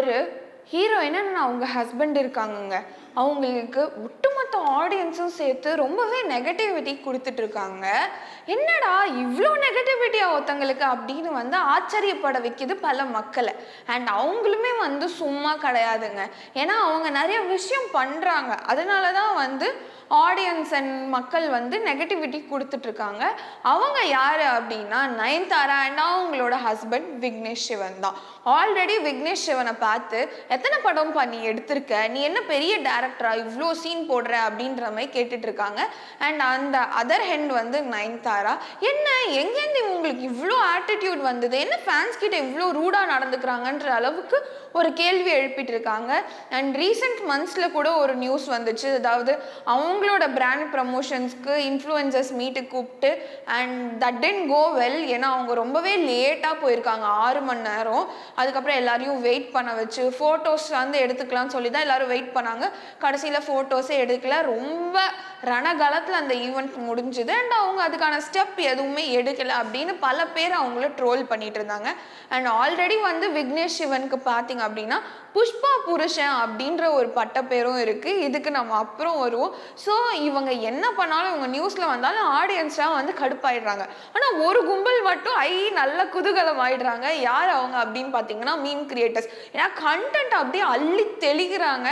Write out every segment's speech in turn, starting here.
ஒரு ஹீரோயின்னு அவங்க ஹஸ்பண்ட் இருக்காங்கங்க. அவங்களுக்கு ஒட்டுமொத்த ஆடியன்ஸும் சேர்த்து ரொம்பவே நெகட்டிவிட்டி கொடுத்துட்டு இருக்காங்க. என்னடா இவ்வளோ நெகட்டிவிட்டியா ஒருத்தங்களுக்கு அப்படின்னு வந்து ஆச்சரியப்பட வைக்கிது பல மக்களை. அண்ட் அவங்களுமே வந்து சும்மா கிடையாதுங்க. ஏன்னா அவங்க நிறைய விஷயம் பண்ணுறாங்க அதனால தான் வந்து ஆடியன்ஸ் அண்ட் மக்கள் வந்து நெகட்டிவிட்டி கொடுத்துட்ருக்காங்க. அவங்க யார் அப்படின்னா நயன்தாரா அண்ட் அவங்களோட ஹஸ்பண்ட் விக்னேஷ் சிவன் தான். ஆல்ரெடி விக்னேஷ் சிவனை பார்த்து எத்தனை படம் பண்ணி எடுத்திருக்க? நீ என்ன பெரிய டேரக்டரா இவ்வளோ சீன் போடுற அப்படின்ற மாதிரி கேட்டுட்டு இருக்காங்க அண்ட் அந்த அதர் ஹெண்ட் வந்து நயன்தாரா. என்ன எங்கேருந்து உங்களுக்கு இவ்வளோ ஆட்டிடியூட் வந்தது? என்ன ஃபேன்ஸ் கிட்ட இவ்வளோ ரூடாக நடந்துக்கிறாங்கன்ற அளவுக்கு ஒரு கேள்வி எழுப்பிட்டு இருக்காங்க அண்ட் ரீசெண்ட் மந்த்ஸில் கூட ஒரு நியூஸ் வந்துச்சு. அதாவது அவங்களோட பிராண்ட் ப்ரமோஷன்ஸ்க்கு இன்ஃப்ளூயன்சர்ஸ் மீட்டுக்கு கூப்பிட்டு and that didn't go well ஏன்னா அவங்க ரொம்பவே லேட்டாக போயிருக்காங்க. ஆறு மணி நேரம். அதுக்கப்புறம் எல்லாரையும் வெயிட் பண்ண வச்சு ஃபோட்டோஸ் வந்து எடுத்துக்கலாம்னு சொல்லி தான் எல்லோரும் வெயிட் பண்ணாங்க. கடைசியில் ஃபோட்டோஸே எடுக்கல. ரொம்ப ரணகலத்தில் அந்த ஈவெண்ட் முடிஞ்சுது. அண்ட் அவங்க அதுக்கான ஸ்டெப் எதுவுமே எடுக்கலை அப்படின்னு பல பேர் அவங்கள ட்ரோல் பண்ணிட்டு இருந்தாங்க. அண்ட் ஆல்ரெடி வந்து விக்னேஷ் சிவனுக்கு பார்த்தீங்க அப்படின்னா புஷ்பா புருஷன் அப்படின்ற ஒரு பட்டப்பேரும் இருக்கு. இதுக்கு நம்ம அப்புறம் வருவோம். ஸோ இவங்க என்ன பண்ணாலும் இவங்க நியூஸ்ல வந்தாலும் ஆடியன்ஸ்லாம் வந்து கடுப்பாயிடுறாங்க. ஆனால் ஒரு கும்பல் மட்டும் ஐ நல்ல குதூகலம் ஆயிடுறாங்க. யார் அவங்க அப்படின்னு பார்த்தீங்கன்னா மீன் கிரியேட்டர்ஸ் ஏன்னா கண்டென்ட் அப்படியே அள்ளி தெளிக்கிறாங்க.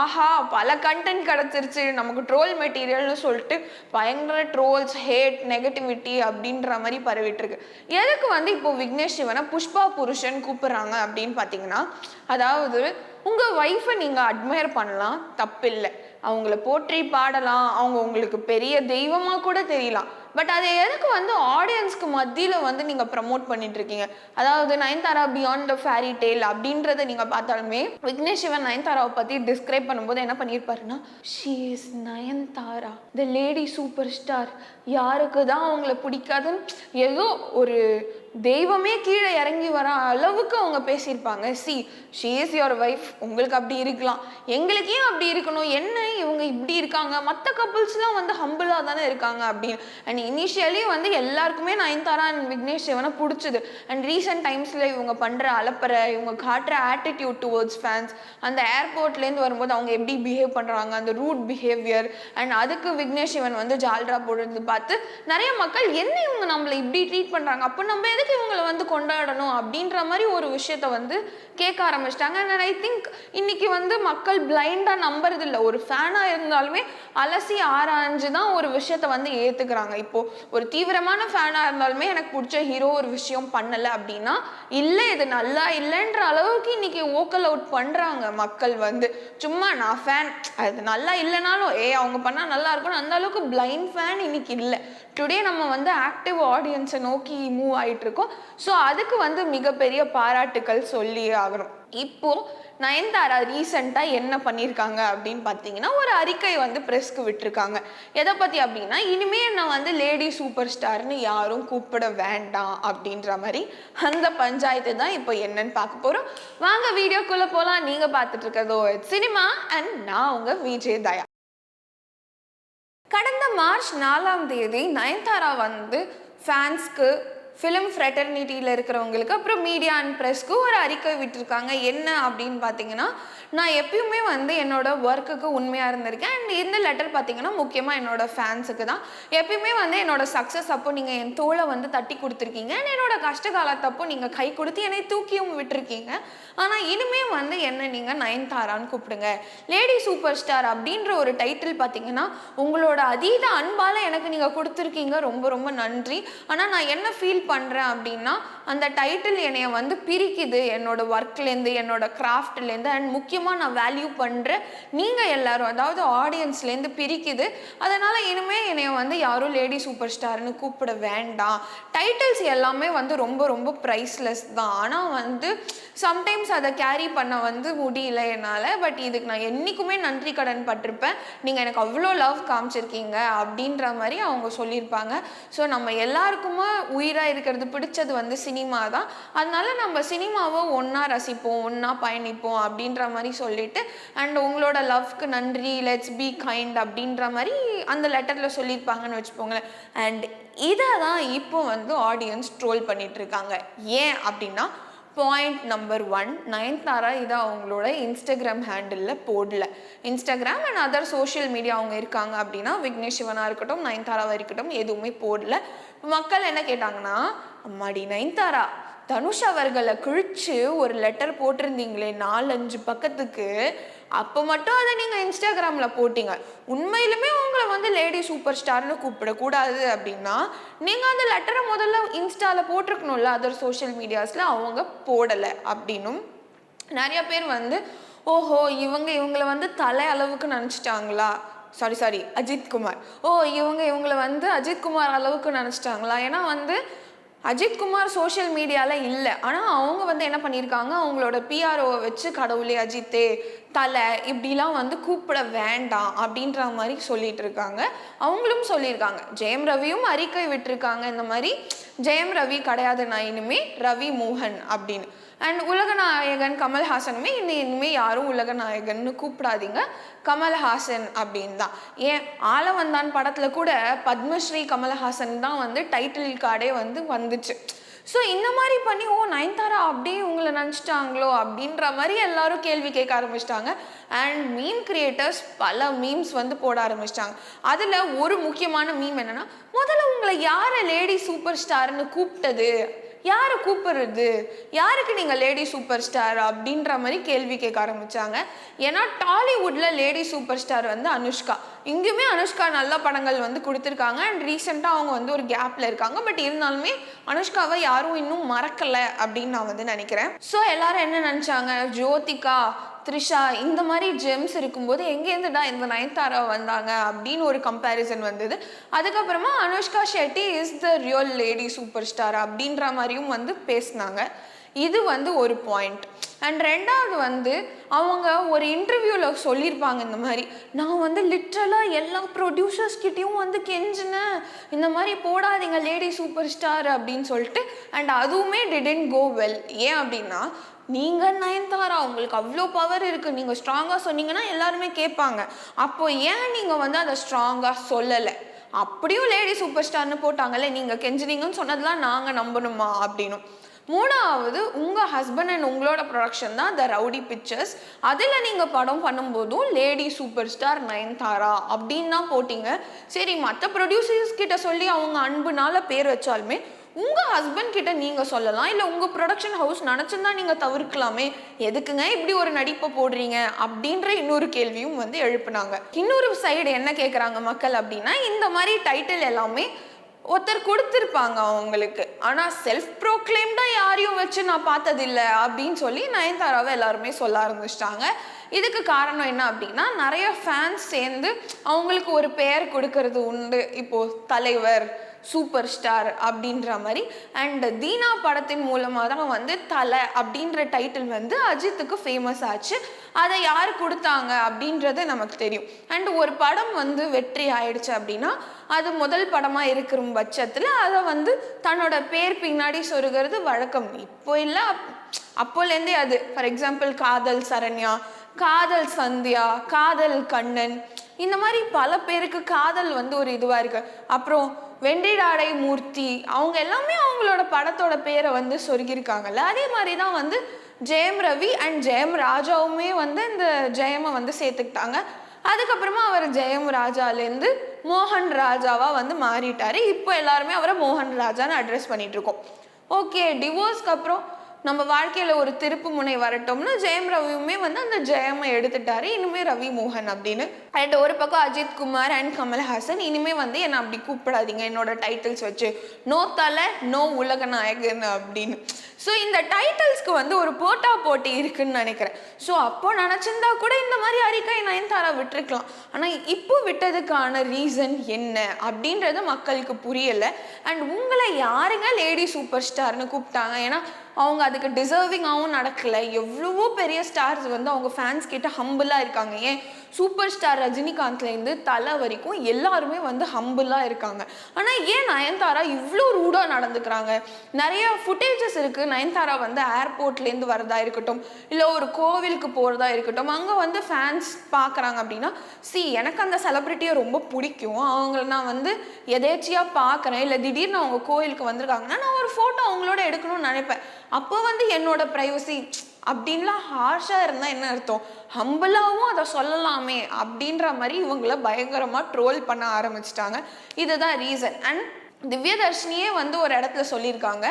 ஆஹா பல கண்டென்ட் கிடச்சிருச்சு. நமக்கு ட்ரோல் மெட்டீரியல்னு சொல்லிட்டு பயங்கர ட்ரோல்ஸ் ஹேட் நெகட்டிவிட்டி அப்படின்ற மாதிரி பரவிட்டு இருக்கு. எதுக்கு வந்து இப்போ விக்னேஷ் சிவனை புஷ்பா புருஷன் கூப்பிடுறாங்க அப்படின்னு பார்த்தீங்கன்னா அதாவது உங்கள் ஒய்ஃபை நீங்கள் அட்மையர் பண்ணலாம் தப்பில்லை. அவங்கள போற்றி பாடலாம் அவங்க உங்களுக்கு பெரிய தெய்வமாக கூட தெரியலாம். பட் அதை எதுக்கு வந்து ஆடியன்ஸ்க்கு மத்தியில் வந்து நீங்கள் ப்ரமோட் பண்ணிட்டு இருக்கீங்க? அதாவது Nayanthara beyond the fairy tale அப்படின்றத நீங்கள் பார்த்தாலுமே விக்னேஷ் சிவன் நயன்தாராவை பற்றி டிஸ்கிரைப் பண்ணும்போது என்ன பண்ணியிருப்பாருன்னா she is Nayanthara. The lady super star யாருக்கு தான் அவங்கள பிடிக்காதுன்னு ஏதோ ஒரு தெய்வமே கீழே இறங்கி வர அளவுக்கு அவங்க பேசியிருப்பாங்க. See she is your wife உங்களுக்கு அப்படி இருக்கலாம். எங்களுக்கு ஏன் அப்படி இருக்கணும்? என்ன இவங்க இப்படி இருக்காங்க? மற்ற கப்புள்ஸ்லாம் வந்து ஹம்பிளாக தானே இருக்காங்க அப்படின்னு. அண்ட் இனிஷியலி வந்து எல்லாருக்குமே நயன்தாரா அண்ட் விக்னேஷ் சிவனை பிடிச்சது. அண்ட் ரீசெண்ட் டைம்ஸில் இவங்க பண்ணுற அலப்பறை இவங்க காட்டுற ஆட்டிடியூட் டுவோர்ட்ஸ் ஃபேன்ஸ் அந்த ஏர்போர்ட்லேருந்து வரும்போது அவங்க எப்படி பிஹேவ் பண்ணுறாங்க அந்த ரூட் பிஹேவியர் அண்ட் அதுக்கு விக்னேஷ் சிவன் வந்து ஜால்ரா போடுறது பார்த்து நிறைய மக்கள் என்ன இவங்க நம்மளை இப்படி ட்ரீட் பண்ணுறாங்க அப்போ நம்ம எதுக்கு இவங்களை வந்து கொண்டாடணும் அப்படின்ற மாதிரி ஒரு விஷயத்த வந்து கேட்க ஆரம்பிச்சிட்டாங்க. அண்ட் ஐ திங்க் இன்னைக்கு வந்து மக்கள் பிளைண்டாக நம்புறது இல்லை ஒரு ஃபேனாக இருந்தாலுமே அலசி ஆராய்ஞ்சு தான் ஒரு விஷயத்த வந்து ஏற்றுக்கிறாங்க இப்போ ஒரு தீவிரமான ஃபேனாக இருந்தாலுமே எனக்கு பிடிச்ச ஹீரோ ஒரு விஷயம் பண்ணலை அப்படின்னா இல்லை இது நல்லா இல்லைன்ற அளவுக்கு இன்னைக்கு ஓக்கல் அவுட் பண்ணுறாங்க மக்கள் வந்து. சும்மா நான் ஃபேன் அது நல்லா இல்லைனாலும் ஏ அவங்க பண்ணால் நல்லா இருக்கும் அந்த அளவுக்கு பிளைண்ட் ஃபேன் இன்னைக்கு இல்லை. டுடே நம்ம வந்து ஆக்டிவ் ஆடியன்ஸை நோக்கி மூவ் ஆயிட்டு இருக்கும். ஸோ அதுக்கு வந்து மிகப்பெரிய பாராட்டுக்கள் சொல்லி ஆகணும். இப்போ நயன்தாரா ரீசெண்டாக என்ன பண்ணியிருக்காங்க அப்படின்னு பார்த்தீங்கன்னா ஒரு அறிக்கை வந்து ப்ரெஸ்க்கு விட்டுருக்காங்க. எதை பற்றி அப்படின்னா இனிமே என்ன வந்து லேடி சூப்பர் ஸ்டார்னு யாரும் கூப்பிட வேண்டாம் அப்படின்ற மாதிரி அந்த பஞ்சாயத்து தான் இப்போ என்னன்னு பார்க்க போகிறோம் வாங்க வீடியோக்குள்ளே போகலாம் நீங்கள் பார்த்துட்டு இருக்கிறதோ சினிமா OH அண்ட் நான் உங்கள் விஜய் தயா கடந்த மார்ச் நாலாம் தேதி நயன்தாரா வந்து ஃபேன்ஸ்க்கு ஃபிலிம் ஃப்ரெட்டர்னிட்டியில் இருக்கிறவங்களுக்கு அப்புறம் மீடியா அண்ட் ப்ரெஸ்க்கு ஒரு அறிக்கை விட்டுருக்காங்க. என்ன அப்படின்னு பார்த்தீங்கன்னா நான் எப்பயுமே வந்து என்னோட ஒர்க்குக்கு உண்மையாக இருந்திருக்கேன். அண்ட் இந்த லெட்டர் பார்த்தீங்கன்னா முக்கியமாக என்னோட ஃபேன்ஸுக்கு தான். எப்பயுமே வந்து என்னோட சக்ஸஸ் அப்போ நீங்கள் என் தோலை வந்து தட்டி கொடுத்துருக்கீங்க. அண்ட் என்னோட கஷ்ட காலத்தப்போ நீங்கள் கை கொடுத்து என்னை தூக்கியும் விட்டுருக்கீங்க. ஆனால் இனிமே வந்து என்ன நீங்கள் நயன்தாரான்னு கூப்பிடுங்க. லேடி சூப்பர் ஸ்டார் அப்படின்ற ஒரு டைட்டில் பார்த்தீங்கன்னா உங்களோட அதீத அன்பால் எனக்கு நீங்கள் கொடுத்துருக்கீங்க. ரொம்ப ரொம்ப நன்றி. ஆனால் நான் என்ன ஃபீல் பண்ணுறேன் அப்படின்னா அந்த டைட்டில் என்னைய வந்து பிரிக்குது. என்னோட ஒர்க்லேருந்து என்னோட கிராஃப்ட்லேருந்து அண்ட் முக்கியமாக நான் வேல்யூ பண்ணுற நீங்கள் எல்லோரும் அதாவது ஆடியன்ஸ்லேருந்து பிரிக்குது. அதனால் இனிமேல் என்னைய வந்து யாரும் லேடி சூப்பர் ஸ்டார்னு கூப்பிட வேண்டாம். டைட்டில்ஸ் எல்லாமே வந்து ரொம்ப ரொம்ப ப்ரைஸ்லெஸ் தான். ஆனால் வந்து சம்டைம்ஸ் அதை கேரி பண்ண வந்து முடியல என்னால் பட் இதுக்கு நான் என்றைக்குமே நன்றி கடன் பட்டிருப்பேன். நீங்கள் எனக்கு அவ்வளோ லவ் காமிச்சிருக்கீங்க அப்படின்ற மாதிரி அவங்க சொல்லியிருப்பாங்க. ஸோ நம்ம எல்லாருக்குமே உயிராக இருக்கிறது பிடிச்சது வந்து சினிமா தான். அதனால நம்ம சினிமாவை ஒன்றா ரசிப்போம் ஒன்றா பயணிப்போம் அப்படின்ற மாதிரி சொல்லிட்டு அண்ட் உங்களோட லவ்க்கு நன்றி லெட்ஸ் பி கைண்ட் அப்படின்ற மாதிரி அந்த லெட்டரில் சொல்லியிருப்பாங்கன்னு வச்சுப்போங்களேன் அண்ட் இதை தான் இப்போ வந்து ஆடியன்ஸ் ட்ரோல் பண்ணிகிட்ருக்காங்க ஏன் அப்படின்னா பாயிண்ட் நம்பர் ஒன் நயன்தாரா இதை அவங்களோட இன்ஸ்டாகிராம் ஹேண்டிலில் போடல. Instagram and other social media அவங்க இருக்காங்க அப்படின்னா விக்னேஷ் சிவனாக இருக்கட்டும் நயன்தாராவாக இருக்கட்டும் எதுவுமே போடல. மக்கள் என்ன கேட்டாங்கன்னா அம்மாடி நயன்தாரா தனுஷ் அவர்களை கிழிச்சு ஒரு லெட்டர் போட்டிருந்தீங்களே நாலஞ்சு பக்கத்துக்கு. அப்போ மட்டும் அதை நீங்கள் இன்ஸ்டாகிராமில் போட்டிங்க. உண்மையிலுமே உங்களை வந்து லேடி சூப்பர் ஸ்டார்னு கூப்பிடக்கூடாது அப்படின்னா நீங்கள் அந்த லெட்டரை முதல்ல இன்ஸ்டாவில் போட்டிருக்கணும்ல அதர் சோஷியல் மீடியாஸில் அவங்க போடலை அப்படின்னும் நிறைய பேர் வந்து ஓஹோ இவங்க இவங்களை வந்து தலை அளவுக்கு நினச்சிட்டாங்களா? சாரி சாரி அஜித் குமார் ஓ இவங்க இவங்கள வந்து அஜித் குமார் அளவுக்கு நினச்சிட்டாங்களா? ஏன்னா வந்து அஜித் குமார் சோஷியல் மீடியாவில் இல்லை. ஆனால் அவங்க வந்து என்ன பண்ணியிருக்காங்க? அவங்களோட பிஆர்ஓவை வச்சு கடவுளே அஜித்தே தலை இப்படிலாம் வந்து கூப்பிட வேண்டாம் அப்படின்ற மாதிரி சொல்லிட்டு இருக்காங்க அவங்களும் சொல்லியிருக்காங்க. ஜெயம் ரவியும் அறிக்கை விட்டுருக்காங்க. இந்த மாதிரி ஜெயம் ரவி கிடையாது நான் இனிமே ரவி மோகன் அப்படின்னு. அண்ட் உலகநாயகன் கமல்ஹாசனுமே இன்னும் இனிமேல் யாரும் உலகநாயகன்னு கூப்பிடாதீங்க. கமல்ஹாசன் அப்படின்னு தான். ஏன்? ஆள வந்தான் படத்தில் கூட பத்மஸ்ரீ கமல்ஹாசன் தான் வந்து டைட்டில் கார்டே வந்து வந்துச்சு. ஸோ இந்த மாதிரி பண்ணி ஓ நயன்தாரா அப்படியே உங்களை நினச்சிட்டாங்களோ? அப்படின்ற மாதிரி எல்லாரும் கேள்வி கேட்க ஆரம்பிச்சிட்டாங்க. அண்ட் மீம் கிரியேட்டர்ஸ் பல மீம்ஸ் வந்து போட ஆரம்பிச்சிட்டாங்க. அதில் ஒரு முக்கியமான மீம் என்னன்னா முதல்ல உங்களை யாரை லேடி சூப்பர் ஸ்டார்னு கூப்பிட்டது? யாரை கூப்பிடுறது? யாருக்கு நீங்கள் லேடி சூப்பர் ஸ்டார் அப்படின்ற மாதிரி கேள்வி கேட்க ஆரம்பிச்சாங்க. ஏன்னா டாலிவுட்டில் லேடி சூப்பர் ஸ்டார் வந்து அனுஷ்கா. இங்கேயுமே அனுஷ்கா நல்ல படங்கள் வந்து கொடுத்துருக்காங்க. அண்ட் ரீசெண்டாக அவங்க வந்து ஒரு கேப்பில் இருக்காங்க. பட் இருந்தாலுமே அனுஷ்காவை யாரும் இன்னும் மறக்கலை அப்படின்னு நான் வந்து நினைக்கிறேன். ஸோ எல்லாரும் என்ன நினச்சாங்க? ஜோதிகா த்ரிஷா இந்த மாதிரி ஜெம்ஸ் இருக்கும்போது எங்கேருந்துடா இந்த நயன்தாரா வந்தாங்க அப்படின்னு ஒரு கம்பேரிசன் வந்தது. அதுக்கப்புறமா Anushka Shetty is the real lady super star அப்படின்ற மாதிரியும் வந்து பேசினாங்க. இது வந்து ஒரு பாயிண்ட் அண்ட் ரெண்டாவது வந்து அவங்க ஒரு இன்டர்வியூவில் சொல்லியிருப்பாங்க இந்த மாதிரி நான் வந்து லிட்ரலாக எல்லா ப்ரொடியூசர்ஸ்கிட்டையும் வந்து கெஞ்சினேன். இந்த மாதிரி போடாதீங்க லேடி சூப்பர் ஸ்டார் அப்படின்னு சொல்லிட்டு அண்ட் அதுவுமே டிடென்ட் கோ வெல் ஏன் அப்படின்னா நீங்கள் நயன்தாரா உங்களுக்கு அவ்வளோ பவர் இருக்குது நீங்கள் ஸ்ட்ராங்காக சொன்னீங்கன்னா எல்லாருமே கேட்பாங்க. அப்போ ஏன் நீங்கள் வந்து அதை ஸ்ட்ராங்காக சொல்லலை? அப்படியும் லேடி சூப்பர் ஸ்டார்னு போட்டாங்கல்ல நீங்கள் கெஞ்சினீங்கன்னு சொன்னதெல்லாம் நாங்கள் நம்பணுமா அப்படின்னும் மூணாவது உங்கள் ஹஸ்பண்ட் அண்ட் உங்களோட ப்ரொடக்ஷன் தான் த ரவுடி பிக்சர்ஸ் அதில் நீங்கள் படம் பண்ணும்போதும் லேடி சூப்பர் ஸ்டார் நயன்தாரா அப்படின்னு தான் போட்டிங்க. சரி மற்ற ப்ரொடியூசர்ஸ் கிட்ட சொல்லி அவங்க அன்புனால பேர் வச்சாலுமே உங்கள் ஹஸ்பண்ட் கிட்ட நீங்கள் சொல்லலாம் இல்லை உங்கள் ப்ரொடக்ஷன் ஹவுஸ் நினச்சிருந்தா நீங்கள் தவிர்க்கலாமே. எதுக்குங்க இப்படி ஒரு நடிப்பை போடுறீங்க? அப்படின்ற இன்னொரு கேள்வியும் வந்து எழுப்புனாங்க. இன்னொரு சைடு என்ன கேட்குறாங்க மக்கள் அப்படின்னா இந்த மாதிரி டைட்டில் எல்லாமே ஒருத்தர் கொடுத்துருப்பாங்க அவங்களுக்கு. ஆனால் செல்ஃப் ப்ரோக்ளைம்டாக யாரையும் வச்சு நான் பார்த்ததில்ல அப்படின்னு சொல்லி நயன்தாராவை எல்லாருமே சொல்ல ஆரம்பிச்சிட்டாங்க. இதுக்கு காரணம் என்ன அப்படின்னா நிறைய ஃபேன்ஸ் சேர்ந்து அவங்களுக்கு ஒரு பெயர் கொடுக்கறது உண்டு. இப்போது தலைவர் சூப்பர் ஸ்டார் அப்படின்ற மாதிரி. அண்ட் தீனா படத்தின் மூலமாக தான் வந்து தலை அப்படின்ற டைட்டில் வந்து அஜித்துக்கு ஃபேமஸ் ஆச்சு. அதை யார் கொடுத்தாங்க அப்படின்றது நமக்கு தெரியும். அண்ட் ஒரு படம் வந்து வெற்றி ஆயிடுச்சு அப்படின்னா அது முதல் படமாக இருக்கிற பட்சத்தில் அதை வந்து தன்னோட பேர் பின்னாடி சொருகிறது வழக்கம். இப்போ இல்லை அப்போலேருந்தே அது. ஃபார் எக்ஸாம்பிள் காதல் சரண்யா காதல் சந்தியா காதல் கண்ணன். இந்த மாதிரி பல பேருக்கு காதல் வந்து ஒரு இதுவாக இருக்குது அப்புறம் வெண்டிடாடை மூர்த்தி அவங்க எல்லாமே அவங்களோட படத்தோட பேரை வந்து சொருகியிருக்காங்கல்ல. அதே மாதிரி தான் வந்து ஜெயம் ரவி அண்ட் ஜெயம் ராஜாவுமே வந்து இந்த ஜெயமை வந்து சேர்த்துக்கிட்டாங்க. அதுக்கப்புறமா அவர் ஜெயம் ராஜாலேருந்து மோகன் ராஜாவாக வந்து மாறிட்டார். இப்போ எல்லாருமே அவரை மோகன் ராஜான்னு அட்ரஸ் பண்ணிட்டு இருக்கோம். ஓகே டிவோர்ஸ்க்கு அப்புறம் நம்ம வாழ்க்கையில் ஒரு திருப்பு முனை வரட்டோம்னா ஜெயம் ரவியுமே வந்து அந்த ஜெயமை எடுத்துட்டாரு. இனிமே ரவி மோகன் அப்படின்னு. அண்ட் ஒரு பக்கம் அஜித் குமார் அண்ட் கமல்ஹாசன் இனிமே வந்து என்னை அப்படி கூப்பிடாதீங்க. என்னோட டைட்டில்ஸ் வச்சு. நோ தலை நோ உலக நாயகன் அப்படின்னு. ஸோ இந்த டைட்டில்ஸ்க்கு வந்து ஒரு போட்டா போட்டி இருக்குன்னு நினைக்கிறேன். ஸோ அப்போ நினச்சிருந்தா கூட இந்த மாதிரி அறிக்கை நயன்தாரா விட்டுருக்கலாம். ஆனால் இப்போ விட்டதுக்கான ரீசன் என்ன அப்படின்றது மக்களுக்கு புரியலை. அண்ட் உங்களை யாருங்க லேடி சூப்பர் ஸ்டார்னு கூப்பிட்டாங்க? ஏன்னா அவங்க அதுக்கு டிசர்விங்காகவும் நடக்கலை. எவ்வளவோ பெரிய ஸ்டார்ஸ் வந்து அவங்க ஃபேன்ஸ் கிட்ட ஹம்பிளாக இருக்காங்க. ஏன்? சூப்பர் ஸ்டார் ரஜினிகாந்த்லேருந்து தலை வரைக்கும் எல்லாருமே வந்து ஹம்பிளாக இருக்காங்க. ஆனால் ஏன் நயன்தாரா இவ்வளோ ரூடாக நடந்துக்கிறாங்க? நிறைய ஃபுட்டேஜஸ் இருக்குது நயன்தாரா வந்து ஏர்போர்ட்லேருந்து வரதா இருக்கட்டும் இல்லை ஒரு கோவிலுக்கு போகிறதா இருக்கட்டும் அங்கே வந்து ஃபேன்ஸ் பார்க்குறாங்க அப்படின்னா சி எனக்கு அந்த செலிப்ரிட்டியை ரொம்ப பிடிக்கும். அவங்கள நான் வந்து எதேச்சியாக பார்க்குறேன் இல்லை திடீர்னு அவங்க கோவிலுக்கு வந்திருக்காங்கன்னா நான் ஒரு ஃபோட்டோ அவங்களோட எடுக்கணும்னு நினைப்பேன். அப்போ வந்து என்னோட ப்ரைவசி அப்படின்லாம் ஹார்ஷாக இருந்தால் என்ன அர்த்தம்? ஹம்பிளாகவும் அதை சொல்லலாமே அப்படின்ற மாதிரி இவங்கள பயங்கரமாக ட்ரோல் பண்ண ஆரம்பிச்சிட்டாங்க. இதுதான் ரீசன் அண்ட் திவ்யதர்ஷினியே வந்து ஒரு இடத்துல சொல்லியிருக்காங்க.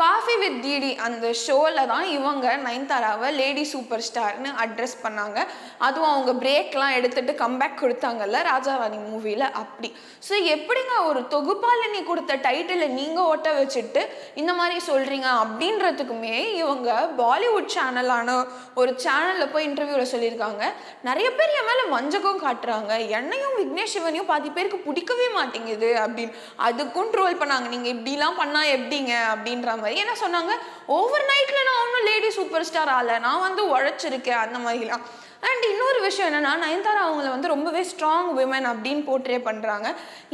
காஃபி வித் டிடி அந்த ஷோவில் தான் இவங்க நயன்தாராவை லேடி சூப்பர் ஸ்டார்னு அட்ரஸ் பண்ணாங்க. அதுவும் அவங்க பிரேக்லாம் எடுத்துட்டு கம்பேக் கொடுத்தாங்கல்ல ராஜாராணி மூவியில் அப்படி. ஸோ எப்படிங்க ஒரு தொகுப்பாளினி கொடுத்த டைட்டிலை நீங்கள் ஒட்ட வச்சுட்டு இந்த மாதிரி சொல்கிறீங்க அப்படின்றதுக்குமே இவங்க பாலிவுட் சேனலான ஒரு சேனலில் போய் இன்டர்வியூவில் சொல்லியிருக்காங்க. நிறைய பேர் என் மேலே வஞ்சகம் காட்டுறாங்க. என்னையும் விக்னேஷ் சிவனையும் பாதி பேருக்கு பிடிக்கவே மாட்டேங்குது அப்படின்னு. அதுக்கும் ட்ரோல் பண்ணாங்க. நீங்கள் இப்படிலாம் பண்ணால் எப்படிங்க? அப்படின்ற மாதிரி என்ன சொன்னாங்க. ஓவர் நைட்டில் நான் ஒன்றும் லேடி சூப்பர் ஸ்டார் ஆகல நான் வந்து உழைச்சிருக்கேன். அந்த மாதிரிலாம். அண்ட் இன்னொரு விஷயம் என்னன்னா நயன்தாரா அவங்கள வந்து ரொம்பவே ஸ்ட்ராங் உமன் அப்படின்னு போர்ட்ரே பண்ணுறாங்க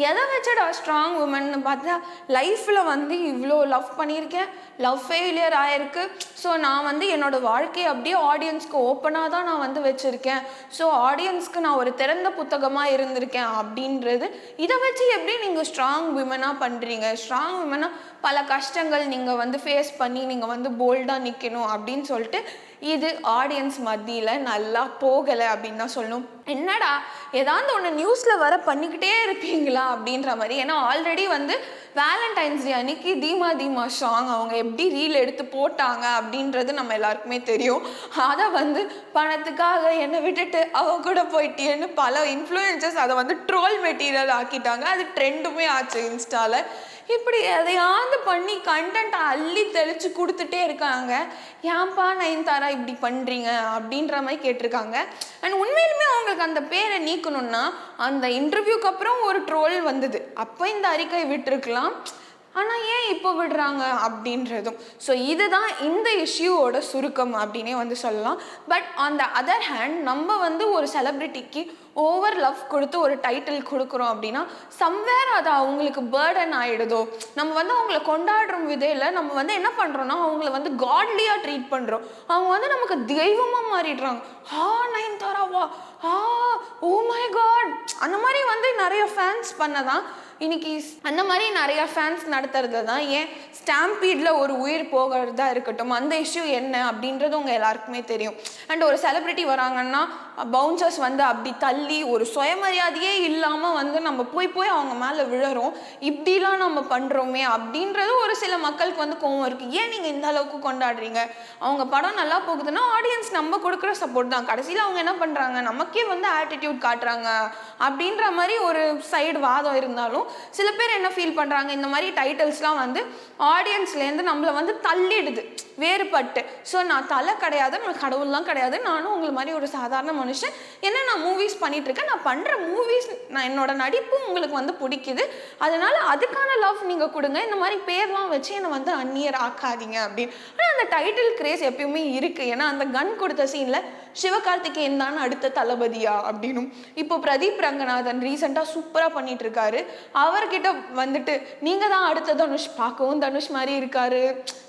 எதை வச்சுடா ஸ்ட்ராங் உமன் பார்த்தா லைஃப்பில் வந்து இவ்வளோ லவ் பண்ணியிருக்கேன். லவ் ஃபெயிலியர் ஆயிருக்கு. ஸோ நான் வந்து என்னோடய வாழ்க்கையை அப்படியே ஆடியன்ஸ்க்கு ஓப்பனாக தான் நான் வந்து வச்சுருக்கேன். ஸோ ஆடியன்ஸ்க்கு நான் ஒரு திறந்த புத்தகமாக இருந்திருக்கேன் அப்படின்றது. இதை வச்சு எப்படி நீங்கள் ஸ்ட்ராங் விமனாக பண்ணுறீங்க ஸ்ட்ராங் விமனாக பல கஷ்டங்கள் நீங்கள் வந்து ஃபேஸ் பண்ணி நீங்கள் வந்து போல்டாக நிற்கணும் அப்படின்னு சொல்லிட்டு இது ஆடியன்ஸ் மத்தியில் நல்லா போகலை அப்படின்னு தான் சொல்லணும். என்னடா ஏதாவது ஒன்று நியூஸில் வர பண்ணிக்கிட்டே இருப்பீங்களா அப்படின்ற மாதிரி. ஏன்னா ஆல்ரெடி வந்து வேலண்டைன்ஸ் டே அன்னைக்கு தீமா தீமா சாங் அவங்க எப்படி ரீல் எடுத்து போட்டாங்க அப்படின்றது நம்ம எல்லாருக்குமே தெரியும். அதை வந்து பணத்துக்காக என்னை விட்டுட்டு அவ கூட போயிட்டேன்னு பல இன்ஃப்ளூயன்சஸ் அதை வந்து ட்ரோல் மெட்டீரியல் ஆக்கிட்டாங்க. அது ட்ரெண்டுமே ஆச்சு இன்ஸ்டாவில் இப்படி எதையாவது பண்ணி கண்டென்ட்டை அள்ளி தெளிச்சு கொடுத்துட்டே இருக்காங்க. ஏன்பா நயன்தாரா இப்படி பண்ணுறீங்க அப்படின்ற மாதிரி கேட்டிருக்காங்க. அண்ட் உண்மையிலுமே அவங்களுக்கு அந்த பேரை நீக்கணும்னா அந்த இன்டர்வியூக்கு அப்புறம் ஒரு ட்ரோல் வந்தது. அப்போ இந்த அறிக்கை விட்டுருக்கலாம். ஆனால் விடுறாங்க அப்படின்றதும். ஸோ இதுதான் இந்த இஷ்யூவோட சுருக்கம் அப்படின்னே வந்து சொல்லலாம். But on the other hand நம்ம வந்து ஒரு செலிப்ரிட்டிக்கு ஓவர் லவ் கொடுத்து ஒரு டைட்டில் கொடுக்குறோம் அப்படின்னா சம்வேர் அது அவங்களுக்கு பேர்டன் ஆகிடுதோ நம்ம வந்து அவங்கள கொண்டாடுற விதையில் நம்ம வந்து என்ன பண்ணுறோன்னா அவங்கள வந்து காட்லியாக ட்ரீட் பண்ணுறோம் அவங்க வந்து நமக்கு தெய்வமாக மாறிடுறாங்க. ஹா நைன் தாராவா ஆ ஓ மை காட் அந்த மாதிரி வந்து நிறைய ஃபேன்ஸ் பண்ணதான் இன்னைக்கு அந்த மாதிரி நிறைய ஃபேன்ஸ் நடத்துறது தான் ஏன் ஸ்டாம்பீடில் ஒரு உயிர் போகிறதா இருக்கட்டும் அந்த இஷ்யூ என்ன அப்படின்றது உங்கள் எல்லாருக்குமே தெரியும். அண்ட் ஒரு செலிப்ரிட்டி வராங்கன்னா பவுன்சர்ஸ் வந்து அப்படி தள்ளி ஒரு சுயமரியாதையே இல்லாமல் வந்து நம்ம போய் போய் அவங்க மேலே விழறோம். இப்படிலாம் நம்ம பண்ணுறோமே அப்படின்றது ஒரு சில மக்களுக்கு வந்து கோவம் இருக்குது ஏன் நீங்கள் இந்த அளவுக்கு கொண்டாடுறீங்க? அவங்க படம் நல்லா போகுதுன்னா ஆடியன்ஸ் நம்ம கொடுக்குற சப்போர்ட் தான். கடைசியில் அவங்க என்ன பண்ணுறாங்க நமக்கே வந்து ஆட்டிடியூட் காட்டுறாங்க. அப்படின்ற மாதிரி ஒரு சைடு வாதம் இருந்தாலும் சில பேர் என்ன ஃபீல் பண்ணுறாங்க இந்த மாதிரி டைட்டில்ஸ்லாம் வந்து ஆடியன்ஸ்லேருந்து நம்மளை வந்து தள்ளிடுது. வேறுபட்டு. ஸோ நான் தலை கிடையாது நான் கடவுள்லாம் கிடையாது. நானும் உங்களை மாதிரி ஒரு சாதாரண மனுஷன். என்ன நான் மூவிஸ் பண்ணிகிட்ருக்கேன் நான் பண்ணுற மூவிஸ் நான் என்னோட நடிப்பு உங்களுக்கு வந்து பிடிக்குது. அதனால் அதுக்கான லவ் நீங்கள் கொடுங்க. இந்த மாதிரி பேர்லாம் வச்சு என்னை வந்து அந்நியர் ஆக்காதீங்க அப்படின்னு. ஆனால் அந்த டைட்டில் கிரேஸ் எப்பயுமே இருக்குது ஏன்னா அந்த கன் கொடுத்த சீனில் சிவகார்த்திகேயன் தான் அடுத்த தளபதியா? அப்படின்னும். இப்போ பிரதீப் ரங்கநாதன் ரீசெண்டாக சூப்பராக பண்ணிட்டு இருக்காரு அவர்கிட்ட வந்துட்டு நீங்கள் தான் அடுத்த தனுஷ் பார்க்கவும் தனுஷ் மாதிரி இருக்காரு.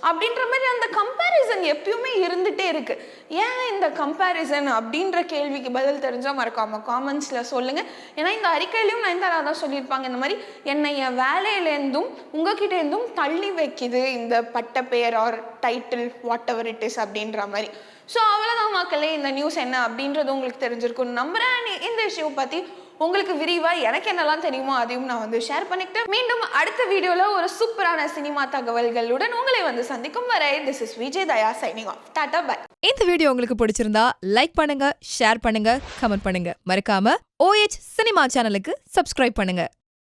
அப்படின்ற மாதிரி அந்த கம்பேரிசன் எப்பயுமே இருந்துகிட்டே இருக்கு. ஏன் இந்த கம்பேரிசன் அப்படின்ற கேள்விக்கு பதில் தெரிஞ்சால் மறக்காம காமெண்ட்ஸில் சொல்லுங்கள் ஏன்னா இந்த அறிக்கையிலையும் நயன்தாரா தான் சொல்லியிருப்பாங்க. இந்த மாதிரி என்னை என் வேலையிலேருந்தும் உங்ககிட்ட இருந்தும் தள்ளி வைக்குது இந்த பட்ட பெயர் or title whatever it is அப்படின்ற மாதிரி. ஸோ அவ்வளோதான் மக்களே இந்த நியூஸ் என்ன அப்படின்றது உங்களுக்கு தெரிஞ்சிருக்கும். நம்புறேன் இந்த இஷ்யூ பற்றி உங்களுக்கு விரிவாக எனக்கு என்னெல்லாம் தெரியுமோ அதையும் நான் வந்து ஷேர் பண்ணிக்கிட்டேன் மீண்டும் அடுத்த வீடியோவில் ஒரு சூப்பரான சினிமா தகவல்களுடன் உங்களை வந்து சந்திக்கும் வரை this is Vijay Daya signing off tata bye இந்த வீடியோ உங்களுக்கு பிடிச்சிருந்தா லைக் பண்ணுங்க ஷேர் பண்ணுங்க கமெண்ட் பண்ணுங்க. மறக்காம ஓஎச் சினிமா சேனலுக்கு சப்ஸ்கிரைப் பண்ணுங்க.